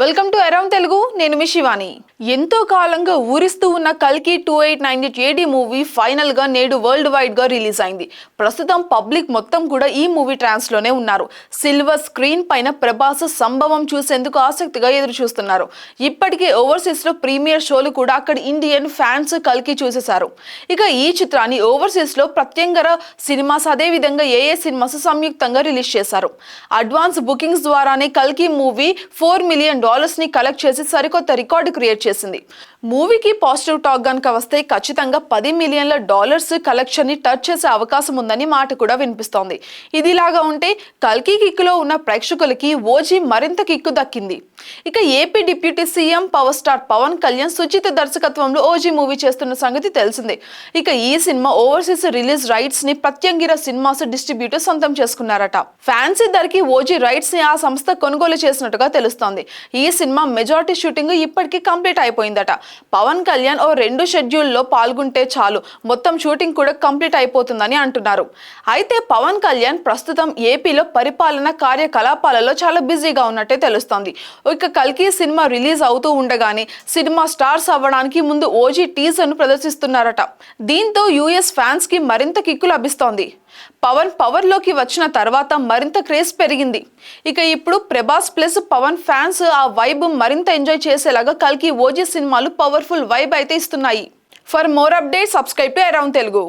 Welcome to around Telugu నేను మీ శివాని. ఎంతో కాలంగా ఊరిస్తూ ఉన్న కల్కి two eight nine eight AD movie ఫైనల్గా నేడు వరల్డ్ వైడ్గా రిలీజ్ అయింది. ప్రస్తుతం పబ్లిక్ మొత్తం కూడా ఈ మూవీ ట్రాన్స్లోనే ఉన్నారు. సిల్వర్ స్క్రీన్ పైన ప్రభాస్ సంభవం చూసేందుకు ఆసక్తిగా ఎదురు చూస్తున్నారు ఇప్పటికే ఓవర్సీస్లో ప్రీమియర్ షోలు కూడా అక్కడ ఇండియన్ ఫ్యాన్స్ కల్కి చూసేశారు. ఇక ఈ చిత్రాన్ని ఓవర్సీస్లో ప్రత్యంగర సినిమాస్ అదే విధంగా ఏ ఏ సినిమాస్ సంయుక్తంగా రిలీజ్ చేశారు. అడ్వాన్స్ బుకింగ్స్ ద్వారానే కల్కి మూవీ ఫోర్ మిలియన్ డాలర్స్ని కలెక్ట్ చేసి సరికొత్త రికార్డు క్రియేట్ చేసింది. మూవీకి పాజిటివ్ టాక్ గనుక వస్తే ఖచ్చితంగా పది మిలియన్ల డాలర్స్ కలెక్షన్ని టచ్ చేసే అవకాశం ఉందని మాట కూడా వినిపిస్తోంది. ఇదిలాగా ఉంటే కల్కి కిక్కులో ఉన్న ప్రేక్షకులకి ఓజీ మరింత కిక్కు దక్కింది. ఇక AP deputy CM power star Pawan Kalyan Sujeeth దర్శకత్వంలో ఓజీ మూవీ చేస్తున్న సంగతి తెలిసిందే. ఇక ఈ సినిమా ఓవర్సీస్ రిలీజ్ రైట్స్ని ప్రత్యంగిర సినిమాస్ డిస్ట్రిబ్యూటర్ సొంతం చేసుకున్నారట. ఫ్యాన్సీ ధరకి ఓజీ రైట్స్ని ఆ సంస్థ కొనుగోలు చేసినట్టుగా తెలుస్తోంది. ఈ సినిమా మెజారిటీ షూటింగ్ ఇప్పటికీ కంప్లీట్ అయిపోయిందట. పవన్ కళ్యాణ్ ఓ రెండు షెడ్యూల్లో పాల్గొంటే చాలు. మొత్తం షూటింగ్ కూడా కంప్లీట్ అయిపోతుందని అంటున్నారు. అయితే పవన్ కళ్యాణ్ ప్రస్తుతం ఏపీలో పరిపాలన కార్యకలాపాలలో చాలా బిజీగా ఉన్నట్టే తెలుస్తోంది. ఇక కల్కి సినిమా రిలీజ్ అవుతూ ఉండగానే సినిమా స్టార్స్ అవ్వడానికి ముందు ఓజీ టీజర్ను ప్రదర్శిస్తున్నారట. దీంతో యూఎస్ ఫ్యాన్స్కి మరింత కిక్కు లభిస్తోంది. పవన్ పవర్లోకి వచ్చిన తర్వాత మరింత క్రేజ్ పెరిగింది. ఇక ఇప్పుడు ప్రభాస్ ప్లస్ పవన్ ఫ్యాన్స్ ఆ వైబ్ మరింత ఎంజాయ్ చేసేలాగా కల్కి ఓజీ సినిమాలు పవర్ఫుల్ వైబ్ అయితే ఇస్తున్నాయి. For more update subscribe to around Telugu